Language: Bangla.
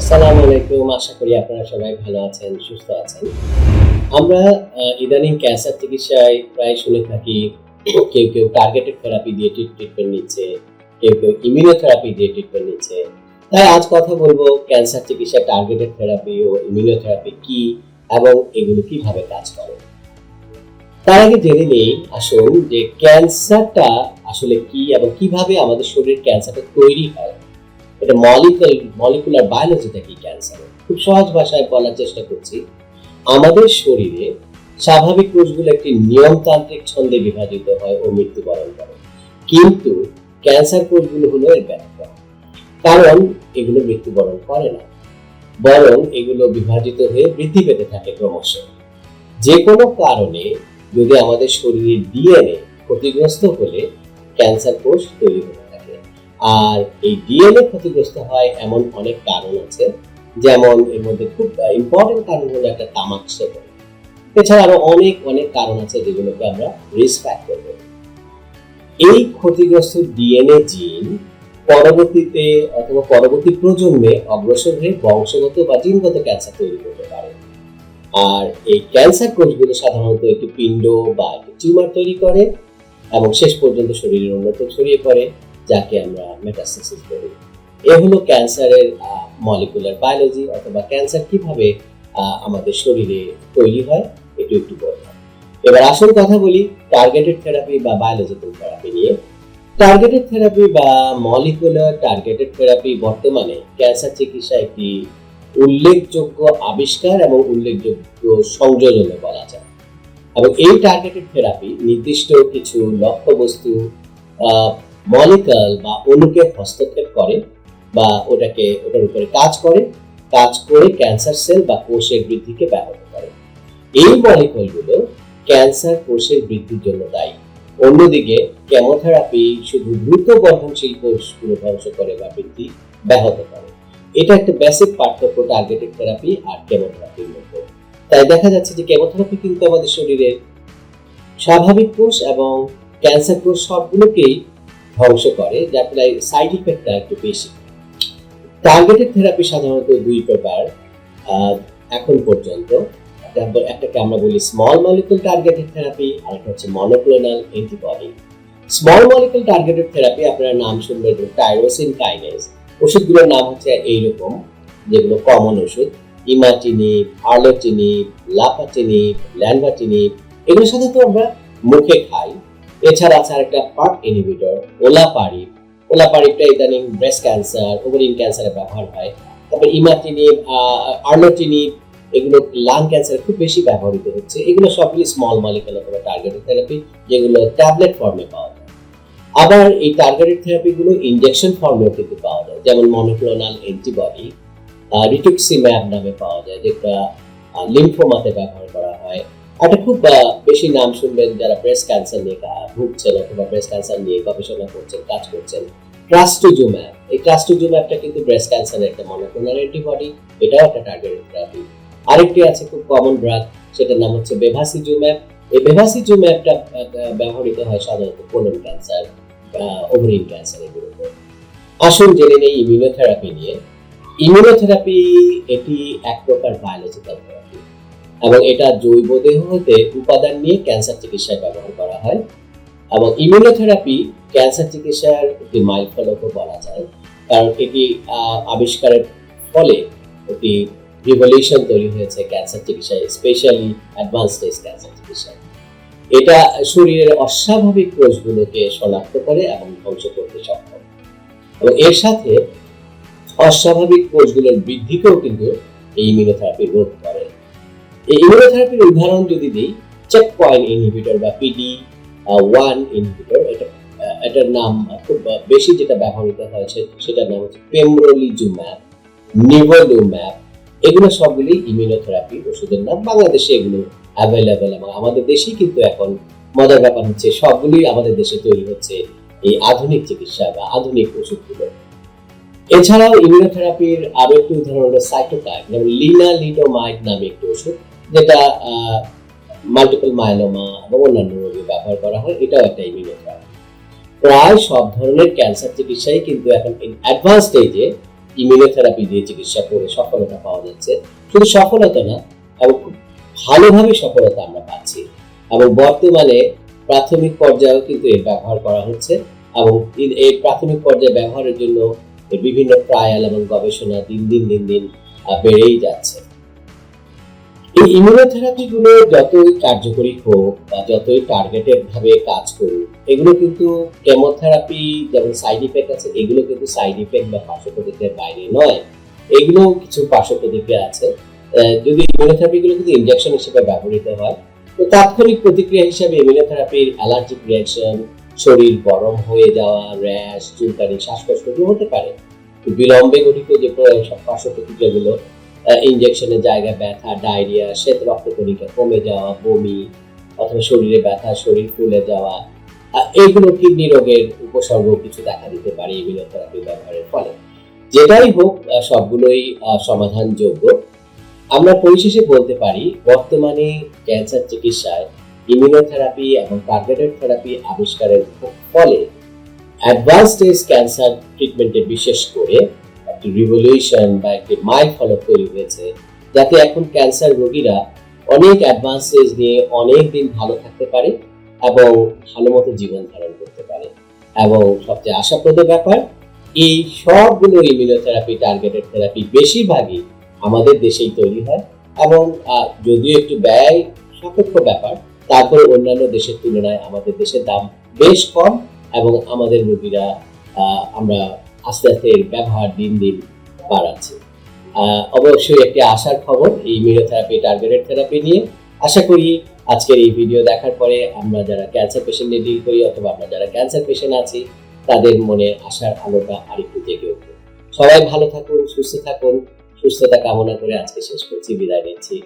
আসসালামু আলাইকুম, আশা করি আপনারা সবাই ভালো আছেন, সুস্থ আছেন। আমরা ইদানিং ক্যান্সার চিকিৎসায় প্রায় শুনে থাকি, কেউ কেউ টার্গেটেড থেরাপি দিয়ে ট্রিটমেন্ট নিচ্ছে, কেউ কেউ ইমিউনোথেরাপি দিয়ে ট্রিটমেন্ট নিচ্ছে। তাই আজ কথা বলব, ক্যান্সার চিকিৎসায় টার্গেটেড থেরাপি ও ইমিউনোথেরাপি কি এবং এগুলো কীভাবে কাজ করে। তার আগে জেনে নেই, আসুন যে ক্যান্সারটা আসলে কি এবং কীভাবে আমাদের শরীর ক্যান্সারটা তৈরি হয়। এটা মলিকুল মলিকুলার বায়োলজিটা কি ক্যান্সার খুব সহজ ভাষায় বলার চেষ্টা করছি। আমাদের শরীরে স্বাভাবিক কোষগুলো একটি নিয়মতান্ত্রিক ছন্দে বিভাজিত হয় ও মৃত্যুবরণ করে। কিন্তু ক্যান্সার কোষগুলো হলো এর ব্যত্যয় কারণ এগুলো মৃত্যুবরণ করে না। বরং এগুলো বিভাজিত হয়ে বৃদ্ধি পেতে থাকে ক্রমশ। যে কোনো কারণে যদি আমাদের শরীরের ডিএনএ ক্ষতিগ্রস্ত হলে ক্যান্সার কোষ তৈরি থাকে আর এই ডিএনএ ক্ষতিগ্রস্ত হয় এমন অনেক কারণ আছে, যেমন এর মধ্যে খুব ইম্পর্টেন্ট কারণ হলো একটা তামাক সেবন এছাড়া আরও অনেক অনেক কারণ আছে যেগুলোকে আমরা রিস্ক বলি। এই ক্ষতিগ্রস্ত ডিএনএ জিন পরবর্তীতে অথবা পরবর্তী প্রজন্মে অগ্রসর হয়ে বংশগত বা জিনগত ক্যান্সার তৈরি করতে পারে। আর এই ক্যান্সার কোষগুলো সাধারণত একটি পিণ্ড বা একটি টিউমার তৈরি করে এবং শেষ পর্যন্ত শরীরের অন্যত্র ছড়িয়ে পড়ে। যাকে আমরা মেটাস্টাসিস বলি। এ হলো ক্যান্সারের মলিকুলার বায়োলজি অথবা ক্যান্সার কীভাবে আমাদের শরীরে তৈরি হয় একটু একটু বললাম এবার আসল কথা বলি টার্গেটেড থেরাপি বা বায়োলজিক্যাল থেরাপি নিয়ে। টার্গেটেড থেরাপি বা মলিকুলার টার্গেটেড থেরাপি বর্তমানে ক্যান্সার চিকিৎসা একটি উল্লেখযোগ্য আবিষ্কার এবং উল্লেখযোগ্য সংযোজনে বলা যায়। এবং এই টার্গেটেড থেরাপি নির্দিষ্ট কিছু লক্ষ্যবস্তু মলিকাল বা অণুকে হস্তক্ষেপ করে বা ওটাকে, ওটার উপরে কাজ করে কাজ করে ক্যান্সার সেল বা কোষের বৃদ্ধিকে ব্যাহত করে। এই মলিকুলগুলো ক্যান্সার, কোষের বৃদ্ধির জন্য দায়ী। অন্যদিকে, কেমোথেরাপি শুধু দ্রুত বর্ধনশীল কোষগুলো ধ্বংস করে বা বৃদ্ধি ব্যাহত করে। এটা একটা বেসিক পার্থক্য টার্গেটেড থেরাপি আর কেমোথেরাপির মধ্যে। তাই দেখা যাচ্ছে যে কেমোথেরাপি কিন্তু আমাদের শরীরের স্বাভাবিক কোষ এবং ক্যান্সার কোষ সবগুলোকেই ধ্বংস করে যার ফলে সাইড ইফেক্টটা একটু বেশি। টার্গেটেড থেরাপি সাধারণত দুই প্রকার। এখন পর্যন্ত একটা একটাকে আমরা বলি স্মল মলিকুল টার্গেটেড থেরাপি আর একটা হচ্ছে monoclonal antibody small molecule targeted therapy আপনারা নাম শুনবেন টাইরোসিন কাইনেস ওষুধগুলোর নাম হচ্ছে এইরকম, যেগুলো কমন ওষুধ। ইমাটিনিব আর্লোটিনিব লাপাটিনিব ল্যানভাটিনিব এগুলো সাধারণত আমরা মুখে খাই। এছাড়া আছে আরেকটা পার্ট ইনহিবিটর ওলাপারিব ওলাপারিবটা ইদানিং ব্রেস্ট ক্যান্সার ওভারিন ক্যান্সারে ব্যবহার হয়। তারপর ইমাটিনিব আর্লোটিনিব এগুলো লাং ক্যান্সারে খুব বেশি ব্যবহৃত হচ্ছে। এগুলো সবগুলি স্মল মলিকুল অথবা টার্গেটেড থেরাপি যেগুলো ট্যাবলেট ফর্মে পাওয়া যায়। আবার এই টার্গেটেড থেরাপিগুলো ইনজেকশন ফর্মেও কিন্তু পাওয়া যায়। যেমন মনোক্লোনাল অ্যান্টিবডি রিটুক্সিম্যাব নামে পাওয়া যায়, যেটা লিম্ফোমাতে ব্যবহার করা হয়। একটা খুব বেশি নাম শুনবেন যারা ব্রেস্ট ক্যান্সার নিয়ে ভুগছেন অথবা ব্রেস্ট ক্যান্সার নিয়ে গবেষণা করছেন, কাজ করছেন। ট্রাস্টুজুম্যাব এই ট্রাস্টুজুম্যাবটা কিন্তু ব্রেস্ট ক্যান্সারের একটা মনোক্লোনাল অ্যান্টিবডি এটাও একটা টার্গেটেড থেরাপি আরেকটি আছে খুব কমন ড্রাগ সেটার নাম হচ্ছে বেভাসিজুম্যাব এই বেভাসিজুম্যাবটা ব্যবহৃত হয় সাধারণত কোলন ক্যান্সার ওভারিন ক্যান্সার এগুলোতে আসুন জেনে নেই ইমিউনোথেরাপি নিয়ে। ইমিউনোথেরাপি এটি এক প্রকার বায়োলজিক্যাল থেরাপি এবং এটা জৈব দেহ হতে উপাদান নিয়ে ক্যান্সার চিকিৎসায় ব্যবহার করা হয়। এবং ইমিউনোথেরাপি ক্যান্সার চিকিৎসার একটি মাইল ফলকও বলা যায়। কারণ এটি আবিষ্কারের ফলে একটি রিভলিউশন তৈরি হয়েছে ক্যান্সার চিকিৎসায় স্পেশালি অ্যাডভান্স স্টেজ ক্যান্সার চিকিৎসায়। এটা শরীরের অস্বাভাবিক কোষগুলোকে শনাক্ত করে এবং ধ্বংস করতে সক্ষম। এবং এর সাথে অস্বাভাবিক কোষগুলোর বৃদ্ধিকেও কিন্তু এই ইমিউনোথেরাপি রোধ করে। ইমিউনোথেরাপির উদাহরণ যদি দিই চেক পয়েন্ট ইনহিবিটর বা পিডি ওয়ান ইনহিবিটর এটা, এটার নাম খুব বেশি যেটা ব্যবহৃত হয়েছে সেটার নাম হচ্ছে পেমরোলিজুম্যাব নিভোলুম্যাব এগুলো সবগুলি ইমিউনোথেরাপি ওষুধের নাম। বাংলাদেশে এগুলো অ্যাভেলেবেল এবং আমাদের দেশেই কিন্তু এখন মজার ব্যাপার হচ্ছে সবগুলি আমাদের দেশে তৈরি হচ্ছে এই আধুনিক চিকিৎসা বা আধুনিক ওষুধগুলো। এছাড়াও ইমিউনোথেরাপির আরও একটি উদাহরণ হলো সাইটোকাইন যেমন লিনা লিডোমাইড নামে একটি ওষুধ। যেটা মাল্টিপল মাইলোমা এবং অন্যান্য রোগে ব্যবহার করা হয়, এটাও একটা ইমিউনোথেরাপি প্রায় সব ধরনের ক্যান্সার চিকিৎসাই কিন্তু এখন অ্যাডভান্স স্টেজে ইমিউনোথেরাপি দিয়ে চিকিৎসা করে সফলতা পাওয়া যাচ্ছে। শুধু সফলতা না, এবং খুব ভালোভাবে সফলতা আমরা পাচ্ছি। এবং বর্তমানে প্রাথমিক পর্যায়েও কিন্তু এর ব্যবহার করা হচ্ছে এবং এই- প্রাথমিক পর্যায়ে ব্যবহারের জন্য বিভিন্ন ট্রায়াল এবং গবেষণা দিন দিন দিন দিন বেড়েই যাচ্ছে। এই ইমিউনোথেরাপি গুলো যতই কার্যকরী হোক বা যতই টার্গেটেড ভাবে কাজ করুক, এগুলো কিন্তু কেমোথেরাপি যেমন সাইড ইফেক্ট আছে, এগুলো কিন্তু সাইড ইফেক্ট বা পার্শ্ব প্রতিক্রিয়ার বাইরে নয়। এগুলো কিছু পার্শ্ব প্রতিক্রিয়া আছে যদি কিন্তু ইনজেকশন হিসেবে ব্যবহৃত হয়, তো তাৎক্ষণিক প্রতিক্রিয়া হিসেবে ইমিউনোথেরাপির অ্যালার্জিক রিয়াকশন শরীর গরম হয়ে যাওয়া র্যাশ চুলকানি, শ্বাসকষ্ট হতে পারে। বিলম্বে গঠিত যে পার্শ্ব প্রতিক্রিয়াগুলো ইনজেকশনের জায়গায় ব্যথা ডায়রিয়া শ্বেত রক্তকণিকা কমে যাওয়া, বমি, অথবা শরীরে ব্যথা, শরীর ফুলে যাওয়া এইগুলো কিডনি রোগের উপসর্গ কিছু দেখা দিতে পারে ইমিউনোথেরাপি ব্যবহারের ফলে। যেটাই হোক সবগুলোই সমাধানযোগ্য। আমরা পরিশেষে বলতে পারি, বর্তমানে ক্যান্সার চিকিৎসায় ইমিউনোথেরাপি এবং টার্গেটেড থেরাপি আবিষ্কারের ফলে অ্যাডভান্স স্টেজ ক্যান্সার ট্রিটমেন্টে বিশেষ করে একটি রিভলিউশন বা একটি মাইল ফলক তৈরি হয়েছে, যাতে এখন ক্যান্সার রোগীরা অনেক অ্যাডভান্সেস নিয়ে অনেক দিন ভালো থাকতে পারে এবং ভালো মতো জীবন ধারণ করতে পারে। এবং সবচেয়ে আশাপ্রদ ব্যাপার, এই সবগুলো ইমিউনোথেরাপি টার্গেটেড থেরাপি বেশিরভাগই আমাদের দেশেই তৈরি হয় এবং যদিও একটু ব্যয় সাপেক্ষ ব্যাপার, তারপরে অন্যান্য দেশের তুলনায় আমাদের দেশের দাম বেশ কম এবং আমাদের রোগীরা আমরা আস্তে আস্তে এর ব্যবহার দিন দিন বাড়াচ্ছে। অবশ্যই একটি আশার খবর, এই ইমিউনোথেরাপি টার্গেটেড থেরাপি নিয়ে। আশা করি আজকের এই ভিডিও দেখার পরে আমরা যারা ক্যান্সার পেশেন্ট ডিল করি অথবা আমরা যারা ক্যান্সার পেশেন্ট আছি, তাদের মনে আশার আলোটা আরেকটু জেগে উঠবে। সবাই ভালো থাকুন, সুস্থ থাকুন, সুস্থতা কামনা করে আজকে শেষ করছি, বিদায় নিচ্ছি।